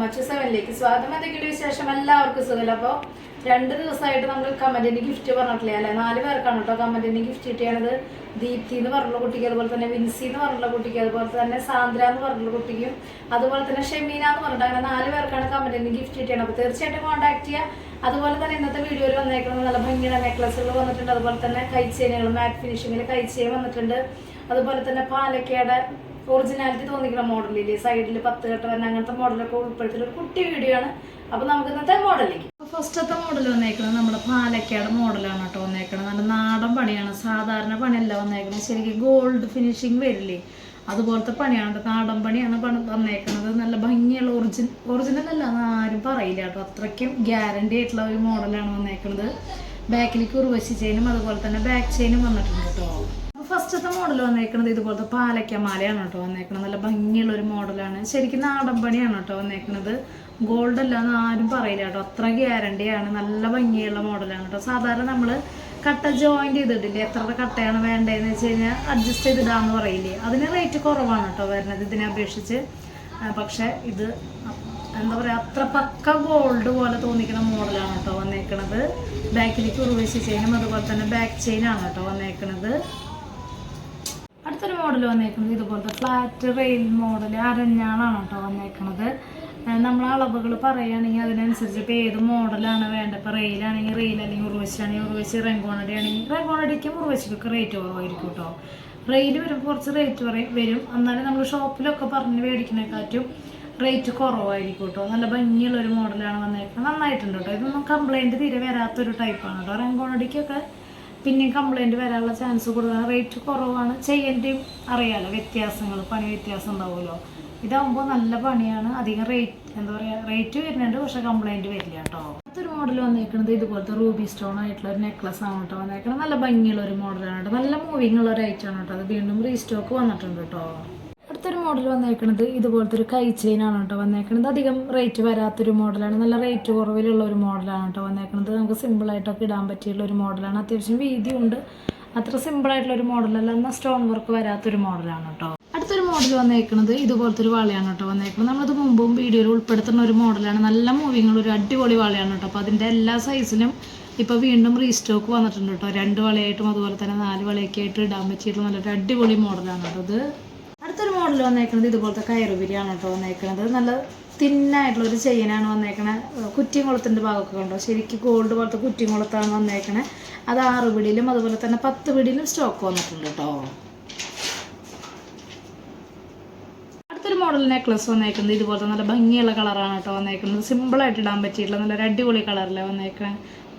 മറ്റു സെവനിലേക്ക് സ്വാഗതം എന്തെങ്കിലും വിശേഷം. എല്ലാവർക്കും സുഖമില്ല? അപ്പോൾ രണ്ട് ദിവസമായിട്ട് നമ്മൾ കമന്റിന് ഗിഫ്റ്റ് പറഞ്ഞിട്ടില്ല? അല്ലെ? നാല് പേർക്കാണ് കേട്ടോ കമന്റിന് ഗിഫ്റ്റ് കിട്ടിയാണത് ദീപ്തി എന്ന് പറഞ്ഞുള്ള കുട്ടിക്ക് അതുപോലെ തന്നെ വിൻസി എന്ന് പറഞ്ഞുള്ള കുട്ടിക്ക് അതുപോലെ തന്നെ സാന്ദ്ര എന്ന് പറഞ്ഞുള്ള കുട്ടിക്കും അതുപോലെ തന്നെ ഷെമീന എന്ന് പറഞ്ഞിട്ട് അങ്ങനെ നാല് പേർക്കാണ് കമന്റിന് ഗിഫ്റ്റ് കിട്ടിയത് അപ്പോൾ തീർച്ചയായിട്ടും കോൺടാക്ട് ചെയ്യുക അതുപോലെ തന്നെ ഇന്നത്തെ വീഡിയോയിൽ വന്നേക്കുന്നത് നല്ല ഭംഗിയുള്ള നെക്ലസുകൾ വന്നിട്ടുണ്ട്. അതുപോലെ തന്നെ കൈച്ചേനുകൾ മാറ്റ് ഫിനിഷിങ്ങിൽ കൈച്ചേൻ വന്നിട്ടുണ്ട്. അതുപോലെ തന്നെ പാലക്കയുടെ ഒറിജിനാലിറ്റി തോന്നിക്കുന്ന മോഡലില്ലേ? സൈഡിൽ പത്ത് കെട്ട് വരുന്ന അങ്ങനത്തെ മോഡലൊക്കെ ഉൾപ്പെടുത്തിയ ഒരു കുട്ടി വീഡിയോ ആണ്. അപ്പൊ നമുക്ക് ഇന്നത്തെ മോഡലിലേക്ക് ഫസ്റ്റത്തെ മോഡൽ വന്നേക്കുന്നത് നമ്മുടെ പാലക്കാട് മോഡലാണ് കേട്ടോ വന്നേക്കുന്നത്. നല്ല നാടൻ പണിയാണ്. സാധാരണ പണിയല്ല വന്നേക്കുന്നത്. ശരിക്കും ഗോൾഡ് ഫിനിഷിങ് വരില്ലേ? അതുപോലത്തെ പണിയാണ്. നാടൻ പണിയാണ് പണി വന്നേക്കുന്നത്. നല്ല ഭംഗിയുള്ള ഒറിജിനൽ ഒറിജിനൽ അല്ല ആരും പറയില്ല കേട്ടോ. അത്രയ്ക്കും ഗ്യാരണ്ടി ആയിട്ടുള്ള ഒരു മോഡലാണ് വന്നേക്കുന്നത്. ബാക്കിലേക്ക് ഉറുവശി ചെയിനും അതുപോലെ തന്നെ ബാക്ക് ചെയിനും വന്നിട്ടുണ്ട് കേട്ടോ. ഫസ്റ്റത്തെ മോഡൽ വന്നേക്കുന്നത് ഇതുപോലത്തെ പാലക്ക മാലയാണ് കേട്ടോ വന്നേക്കുന്നത് നല്ല ഭംഗിയുള്ള ഒരു മോഡലാണ് ശരിക്കും നാടൻ പണിയാണ് കേട്ടോ വന്നേക്കുന്നത് ഗോൾഡ് അല്ല എന്ന് ആരും പറയില്ല കേട്ടോ. അത്ര ഗ്യാരണ്ടിയാണ് നല്ല ഭംഗിയുള്ള മോഡലാണ് കേട്ടോ. സാധാരണ നമ്മൾ കട്ട ജോയിന്റ് ചെയ്തിട്ടില്ലേ? എത്ര കട്ടയാണ് വേണ്ടതെന്ന് വെച്ച് കഴിഞ്ഞാൽ അഡ്ജസ്റ്റ് ചെയ്തിടാന്ന് പറയില്ലേ? അതിന് റേറ്റ് കുറവാണ് കേട്ടോ വരുന്നത് ഇതിനെ അപേക്ഷിച്ച്. പക്ഷേ ഇത് എന്താ പറയുക അത്ര പക്ക ഗോൾഡ് പോലെ തോന്നിക്കുന്ന മോഡലാണ് കേട്ടോ വന്നേക്കണത്. ബാക്കിലേക്ക് ഉറുവശി ചെയിനും അതുപോലെ തന്നെ ബാക്ക് ചെയിനാണ് കേട്ടോ വന്നേക്കണത്. അടുത്തൊരു മോഡൽ വന്നേക്കുന്നത് ഇതുപോലത്തെ ഫ്ലാറ്റ് റെയിൽ മോഡൽ അരഞ്ഞാളാണ് കേട്ടോ വന്നേക്കുന്നത് നമ്മൾ അളവുകൾ പറയുകയാണെങ്കിൽ അതിനനുസരിച്ച് ഇപ്പോൾ ഏത് മോഡലാണ് വേണ്ടത്? ഇപ്പോൾ റെയിലാണെങ്കിൽ റെയിൽ അല്ലെങ്കിൽ ഉറുവശിയാണെങ്കിൽ ഉറുവശി റെങ്കോണടി ആണെങ്കിൽ റെങ്കോണടിക്കും ഉറുവശിക്കൊക്കെ റേറ്റ് കുറവായിരിക്കും കേട്ടോ. റെയിൽ വരുമ്പോൾ കുറച്ച് റേറ്റ് പറയും വരും. എന്നാലും നമ്മൾ ഷോപ്പിലൊക്കെ പറഞ്ഞ് മേടിക്കുന്നതിനെക്കാട്ടും റേറ്റ് കുറവായിരിക്കും കേട്ടോ. നല്ല ഭംഗിയുള്ള ഒരു മോഡലാണ് വന്നേക്കുന്നത് നന്നായിട്ടുണ്ട് കേട്ടോ. ഇതൊന്നും കംപ്ലൈന്റ് തീരെ വരാത്തൊരു ടൈപ്പാണ് കേട്ടോ. റെങ്കോണടിക്കൊക്കെ പിന്നെയും കംപ്ലൈന്റ് വരാനുള്ള ചാൻസ് കൂടുതലാണ് റേറ്റ് കുറവാണ്. ചെയ്യേണ്ടതും അറിയാലോ വ്യത്യാസങ്ങൾ പണി വ്യത്യാസം ഉണ്ടാവുമല്ലോ. ഇതാകുമ്പോൾ നല്ല പണിയാണ്. അധികം റേറ്റ് എന്താ പറയുക റേറ്റ് വരുന്നുണ്ട് പക്ഷേ കംപ്ലൈന്റ് വരില്ല കേട്ടോ. അടുത്തൊരു മോഡൽ വന്നേക്കുന്നത് ഇതുപോലത്തെ റൂബി സ്റ്റോൺ ആയിട്ടുള്ള ഒരു നെക്ലസ് ആണ് കേട്ടോ വന്നേക്കുന്നത് നല്ല ഭംഗിയുള്ള ഒരു മോഡലാണ് കേട്ടോ. നല്ല മൂവിങ് ഉള്ള ഒരു ആണ് കേട്ടോ. അത് വീണ്ടും റീസ്റ്റോക്ക് വന്നിട്ടുണ്ട് കേട്ടോ. മോഡൽ വന്നേക്കുന്നത് ഇതുപോലത്തെ ഒരു കൈ ആണ് കേട്ടോ വന്നേക്കുന്നത് അധികം റേറ്റ് വരാത്തൊരു മോഡലാണ് നല്ല റേറ്റ് കുറവിലുള്ള ഒരു മോഡലാണ് കേട്ടോ വന്നേക്കുന്നത് നമുക്ക് സിമ്പിളായിട്ടൊക്കെ ഇടാൻ പറ്റിയുള്ള ഒരു മോഡലാണ് അത്യാവശ്യം വീതിയുണ്ട് അത്ര സിമ്പിളായിട്ടുള്ള ഒരു മോഡലല്ല എന്നാൽ സ്റ്റോൺ വർക്ക് വരാത്തൊരു മോഡലാണ് കേട്ടോ. അടുത്തൊരു മോഡൽ വന്നേക്കുന്നത് ഇതുപോലത്തെ ഒരു വളയാണ് കേട്ടോ വന്നേക്കുന്നത് നമ്മളത് മുമ്പും വീഡിയോയിൽ ഉൾപ്പെടുത്തുന്ന ഒരു മോഡലാണ് നല്ല മൂവിങ്ങുള്ള ഒരു അടിപൊളി വളയാണ് കേട്ടോ. അപ്പോൾ അതിന്റെ എല്ലാ സൈസിലും ഇപ്പോൾ വീണ്ടും റീസ്റ്റോക്ക് വന്നിട്ടുണ്ട് കേട്ടോ. രണ്ട് വളയായിട്ടും അതുപോലെ തന്നെ നാല് വളയൊക്കെ ആയിട്ട് ഇടാൻ പറ്റിയിട്ടുള്ള നല്ലൊരു അടിപൊളി മോഡലാണ് കേട്ടോ ഇത്. മോഡൽ വന്നേക്കുന്നത് ഇതുപോലത്തെ കയറുപിരിയാണ് കേട്ടോ വന്നേക്കുന്നത് നല്ല തിന്നായിട്ടുള്ള ഒരു ചെയിനാണ് വന്നേക്കണേ. കുറ്റിങ്കുളത്തിന്റെ ഭാഗമൊക്കെ കണ്ടോ? ശരിക്കും ഗോൾഡ് പോലത്തെ കുറ്റിങ്കുളത്താണ് വന്നേക്കണേ. അത് ആറ് പിടിയിലും അതുപോലെ തന്നെ പത്ത് പിടിയിലും സ്റ്റോക്ക് വന്നിട്ടുണ്ട് കേട്ടോ. അടുത്തൊരു മോഡൽ നെക്ലസ് വന്നേക്കുന്നത് ഇതുപോലത്തെ നല്ല ഭംഗിയുള്ള കളറാണ് കേട്ടോ വന്നേക്കുന്നത് സിമ്പിളായിട്ട് ഇടാൻ പറ്റിയിട്ടുള്ള നല്ലൊരു അടിപൊളി കളറിലെ വന്നേക്കണേ.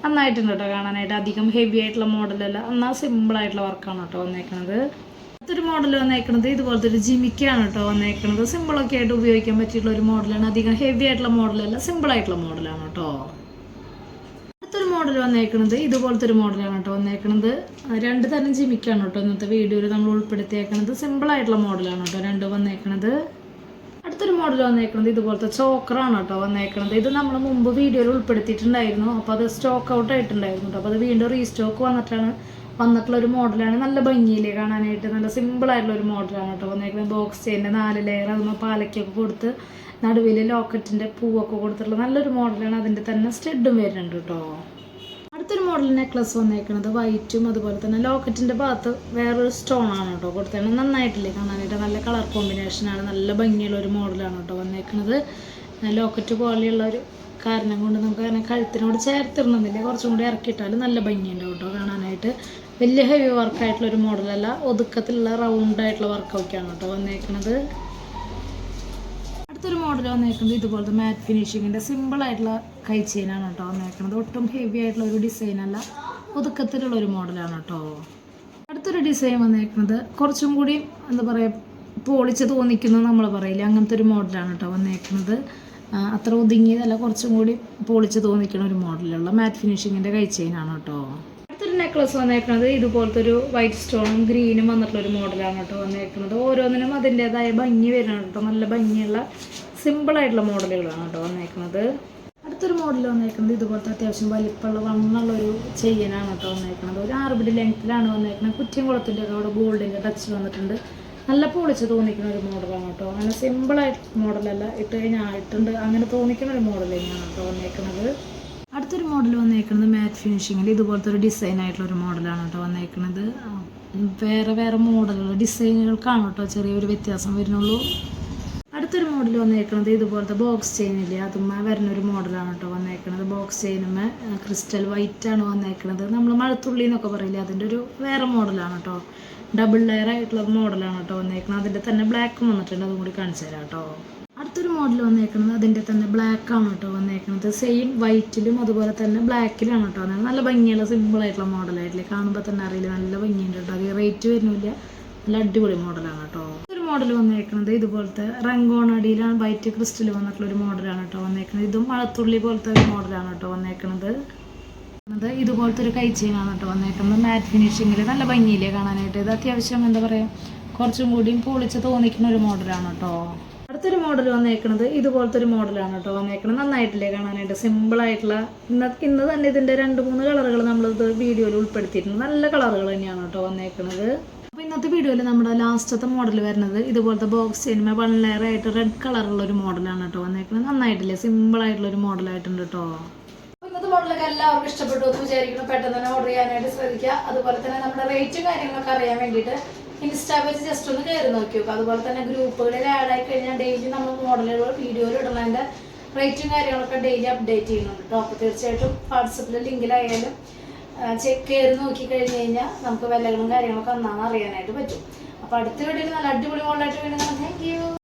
നന്നായിട്ടുണ്ട് കേട്ടോ കാണാനായിട്ട്. അധികം ഹെവി ആയിട്ടുള്ള മോഡലല്ല എന്നാൽ സിമ്പിളായിട്ടുള്ള വർക്കാണ് കേട്ടോ വന്നേക്കുന്നത് അടുത്തൊരു മോഡൽ വന്നേക്കണത് ഇതുപോലത്തെ ഒരു ജിമിക്കാണ് കേട്ടോ വന്നേക്കണത്. സിമ്പിളൊക്കെ ആയിട്ട് ഉപയോഗിക്കാൻ പറ്റിയിട്ടുള്ള ഒരു മോഡലാണ് അധികം ഹെവി ആയിട്ടുള്ള മോഡലല്ല സിമ്പിൾ ആയിട്ടുള്ള മോഡലാണ് കേട്ടോ അടുത്തൊരു മോഡൽ വന്നേക്കണത് ഇതുപോലത്തെ ഒരു മോഡലാണ് കേട്ടോ വന്നേക്കണത്. രണ്ട് തരം ജിമിക്കാണ് കേട്ടോ ഇന്നത്തെ വീഡിയോയിൽ നമ്മൾ ഉൾപ്പെടുത്തിയേക്കണത്. സിമ്പിൾ ആയിട്ടുള്ള മോഡലാണ് കേട്ടോ രണ്ട് വന്നേക്കണത്. അടുത്തൊരു മോഡൽ വന്നേക്കുന്നത് ഇതുപോലത്തെ ചോക്കറാണ് കേട്ടോ വന്നേക്കുന്നത് ഇത് നമ്മൾ മുമ്പ് വീഡിയോയിൽ ഉൾപ്പെടുത്തിയിട്ടുണ്ടായിരുന്നു. അപ്പോൾ അത് സ്റ്റോക്ക് ഔട്ട് ആയിട്ടുണ്ടായിരുന്നു കേട്ടോ അപ്പോൾ അത് വീണ്ടും റീസ്റ്റോക്ക് വന്നിട്ടാണ് വന്നിട്ടുള്ള ഒരു മോഡലാണ്. നല്ല ഭംഗിയില്ലേ കാണാനായിട്ട്. നല്ല സിമ്പിൾ ആയിട്ടുള്ള ഒരു മോഡലാണ് കേട്ടോ വന്നേക്കുന്നത് ബോക്സ് ചെയിന്റെ നാല് ലെയർ അതുമ്പോൾ പാലക്കൊക്കെ കൊടുത്ത് നടുവിൽ ലോക്കറ്റിന്റെ പൂവൊക്കെ കൊടുത്തിട്ടുള്ള നല്ലൊരു മോഡലാണ്. അതിന്റെ തന്നെ സ്റ്റെഡും വരുന്നുണ്ട് കേട്ടോ. അടുത്തൊരു മോഡൽ നെക്ലസ് വന്നേക്കുന്നത് വൈറ്റും അതുപോലെ തന്നെ ലോക്കറ്റിന്റെ ഭാഗത്ത് വേറൊരു സ്റ്റോൺ ആണ് കേട്ടോ കൊടുത്തേക്കുന്നത് നന്നായിട്ടില്ലേ കാണാനായിട്ട്. നല്ല കളർ കോമ്പിനേഷനാണ് നല്ല ഭംഗിയുള്ള ഒരു മോഡലാണ് കേട്ടോ വന്നേക്കുന്നത് ലോക്കറ്റ് പോലെയുള്ള ഒരു കാരണം കൊണ്ട് നമുക്ക് അങ്ങനെ കഴുത്തിനോട് ചേർത്തിടണമെന്നില്ല. കുറച്ചും കൂടി ഇറക്കിയിട്ടാലും നല്ല ഭംഗിയുണ്ട് കേട്ടോ കാണാനായിട്ട്. വലിയ ഹെവി വർക്കായിട്ടുള്ള ഒരു മോഡലല്ല. ഒതുക്കത്തിലുള്ള റൗണ്ട് ആയിട്ടുള്ള വർക്കൊക്കെയാണ് കേട്ടോ വന്നേക്കുന്നത് അടുത്തൊരു മോഡൽ വന്നേക്കുന്നത് ഇതുപോലത്തെ മാറ്റ് ഫിനിഷിങ്ങിന്റെ സിമ്പിൾ ആയിട്ടുള്ള കൈ ചെയിനാണ് കേട്ടോ വന്നേക്കുന്നത് ഒട്ടും ഹെവി ആയിട്ടുള്ള ഒരു ഡിസൈൻ അല്ല. ഒതുക്കത്തിലുള്ള ഒരു മോഡലാണ് കേട്ടോ. അടുത്തൊരു ഡിസൈൻ വന്നേക്കുന്നത് കുറച്ചും കൂടി എന്താ പറയുക പോളിച്ച് തോന്നിക്കുന്നു നമ്മൾ പറയില്ല? അങ്ങനത്തെ ഒരു മോഡലാണ് കേട്ടോ വന്നേക്കുന്നത് അത്ര ഒതുങ്ങിയതല്ല കുറച്ചും കൂടി പോളിച്ച് തോന്നിക്കുന്ന ഒരു മോഡലുള്ള മാറ്റ് ഫിനിഷിങ്ങിന്റെ കൈ ചെയിനാണ് കേട്ടോ. നെക്ലസ് വന്നേക്കുന്നത് ഇതുപോലത്തെ ഒരു വൈറ്റ് സ്റ്റോണും ഗ്രീനും വന്നിട്ടുള്ള ഒരു മോഡലാണ് കേട്ടോ വന്നേക്കുന്നത് ഓരോന്നിനും അതിന്റെതായ ഭംഗി വരുന്നുണ്ട് കേട്ടോ. നല്ല ഭംഗിയുള്ള സിമ്പിളായിട്ടുള്ള മോഡലുകളാണ് കേട്ടോ വന്നേക്കുന്നത് അടുത്തൊരു മോഡൽ വന്നേക്കുന്നത് ഇതുപോലത്തെ അത്യാവശ്യം വലിപ്പമുള്ള വണ്ണുള്ള ഒരു ചെയ്യനാണ് കേട്ടോ വന്നേക്കുന്നത് ഒരു ആറുപിടി ലെങ്ത്തിലാണ് വന്നേക്കുന്നത് കുറ്റിയംകുളത്തിന്റെ ഒക്കെ അവിടെ ഗോൾഡിന്റെ ടച്ച് വന്നിട്ടുണ്ട്. നല്ല പൊളിച്ച് തോന്നിക്കുന്ന ഒരു മോഡലാണ് കേട്ടോ. അങ്ങനെ സിമ്പിളായിട്ട് മോഡലല്ല ഇട്ട് കഴിഞ്ഞാൽ ഇട്ടുണ്ട് അങ്ങനെ തോന്നിക്കുന്ന ഒരു മോഡൽ തന്നെയാണ് കേട്ടോ വന്നേക്കുന്നത് അടുത്തൊരു മോഡൽ വന്നേക്കുന്നത് മാറ്റ് ഫിനിഷിങ്ങിൽ ഇതുപോലത്തെ ഒരു ഡിസൈൻ ആയിട്ടുള്ള ഒരു മോഡലാണ് കേട്ടോ വന്നേക്കുന്നത്. വേറെ വേറെ മോഡലുകൾ ഡിസൈനുകൾക്കാണ് കേട്ടോ. ചെറിയൊരു വ്യത്യാസം വരുന്നുള്ളൂ. അടുത്തൊരു മോഡൽ വന്നേക്കുന്നത് ഇതുപോലത്തെ ബോക്സ് ചെയിനില്ലേ അതുമ്മ വരുന്ന ഒരു മോഡലാണ് കേട്ടോ വന്നേക്കുന്നത്. ബോക്സ് ചെയിനുമ്മ ക്രിസ്റ്റൽ വൈറ്റ് ആണ് വന്നേക്കുന്നത്. നമ്മൾ മഴത്തുള്ളി എന്നൊക്കെ പറയില്ലേ അതിന്റെ ഒരു വേറെ മോഡലാണ് കേട്ടോ. ഡബിൾ ലെയർ ആയിട്ടുള്ള മോഡലാണ് കേട്ടോ വന്നേക്കുന്നത്. അതിന്റെ തന്നെ ബ്ലാക്കും വന്നിട്ടുണ്ട്. അതും കൂടി കാണിച്ചു തരാം കേട്ടോ. അടുത്തൊരു മോഡൽ വന്നേക്കുന്നത് അതിന്റെ തന്നെ ബ്ലാക്ക് ആണ് കേട്ടോ വന്നേക്കുന്നത് സെയിം വൈറ്റിലും അതുപോലെ തന്നെ ബ്ലാക്കിലാണ് കേട്ടോ വന്നത് നല്ല ഭംഗിയുള്ള സിമ്പിൾ ആയിട്ടുള്ള മോഡലായിട്ടില്ലേ കാണുമ്പോൾ തന്നെ അറിയില്ല. നല്ല ഭംഗിയുണ്ട് കേട്ടോ. അത് റേറ്റ് വരുന്നില്ല. നല്ല അടിപൊളി മോഡലാണ് കേട്ടോ. ഒരു മോഡൽ വന്നേക്കുന്നത് ഇതുപോലത്തെ അടിയിലാണ് വൈറ്റ് ക്രിസ്റ്റൽ വന്നിട്ടുള്ള ഒരു മോഡലാണ് കേട്ടോ വന്നേക്കുന്നത് ഇതും മഴത്തുള്ളി പോലത്തെ ഒരു മോഡലാണ് കേട്ടോ വന്നേക്കുന്നത് ഇതുപോലത്തെ ഒരു കൈച്ചെയിനാണ് കേട്ടോ വന്നേക്കുന്നത് മാറ്റ് ഫിനിഷിങ്ങിൽ നല്ല ഭംഗിയില്ലേ കാണാനായിട്ട്? ഇത് അത്യാവശ്യം എന്താ പറയുക കുറച്ചും കൂടിയും പൊളിച്ച് തോന്നിക്കുന്ന ഒരു മോഡലാണ് കേട്ടോ. അടുത്തൊരു മോഡൽ വന്നേക്കുന്നത് ഇതുപോലത്തെ ഒരു മോഡലാണ് കേട്ടോ വന്നേക്കുന്നത് നന്നായിട്ടില്ലേ കാണാനായിട്ട്? സിമ്പിൾ ആയിട്ടുള്ള ഇന്ന് ഇന്ന് തന്നെ ഇതിന്റെ രണ്ട് മൂന്ന് കളറുകൾ നമ്മളിത് വീഡിയോയിൽ ഉൾപ്പെടുത്തിയിട്ടുണ്ട്. നല്ല കളറുകൾ തന്നെയാണ് കേട്ടോ വന്നേക്കുന്നത് അപ്പോൾ ഇന്നത്തെ വീഡിയോയിൽ നമ്മുടെ ലാസ്റ്റത്തെ മോഡൽ വരുന്നത് ഇതുപോലത്തെ ബോക്സ് ചെയ്യുമ്പോൾ വൺ ലെയർ ആയിട്ട് റെഡ് കളറുള്ള ഒരു മോഡലാണ് കേട്ടോ വന്നേക്കുന്നത് നന്നായിട്ടില്ലേ? സിമ്പിൾ ആയിട്ടുള്ള ഒരു മോഡലായിട്ടുണ്ട് കേട്ടോ. മോഡലൊക്കെ എല്ലാവർക്കും ഇഷ്ടപ്പെട്ടു എന്ന് വിചാരിക്കുന്നു. പെട്ടെന്ന് തന്നെ ഓർഡർ ചെയ്യാനായിട്ട് ശ്രദ്ധിക്കുക. അതുപോലെ തന്നെ നമ്മുടെ റേറ്റും കാര്യങ്ങളൊക്കെ അറിയാൻ വേണ്ടിയിട്ട് ഇൻസ്റ്റാ പേജ് ജസ്റ്റ് ഒന്ന് കയറി നോക്കി നോക്കുക അതുപോലെ തന്നെ ഗ്രൂപ്പുകളിൽ ആഡ് ആയി കഴിഞ്ഞാൽ ഡെയിലി നമ്മൾ മോഡലുകൾ വീഡിയോയിൽ ഇടുന്നതിന്റെ റേറ്റും കാര്യങ്ങളൊക്കെ ഡെയിലി അപ്ഡേറ്റ് ചെയ്യുന്നുണ്ട് കേട്ടോ അപ്പോൾ തീർച്ചയായിട്ടും വാട്സപ്പിലെ ലിങ്കിലായാലും ചെക്ക് കയറി നോക്കി കഴിഞ്ഞ് കഴിഞ്ഞാൽ നമുക്ക് വിലകളും കാര്യങ്ങളൊക്കെ ഒന്നാന്ന് അറിയാനായിട്ട് പറ്റും. അപ്പോൾ അടുത്ത വീഡിയോയിൽ നല്ല അടിപൊളി മോഡലായിട്ട് വീണ്ടും താങ്ക് യു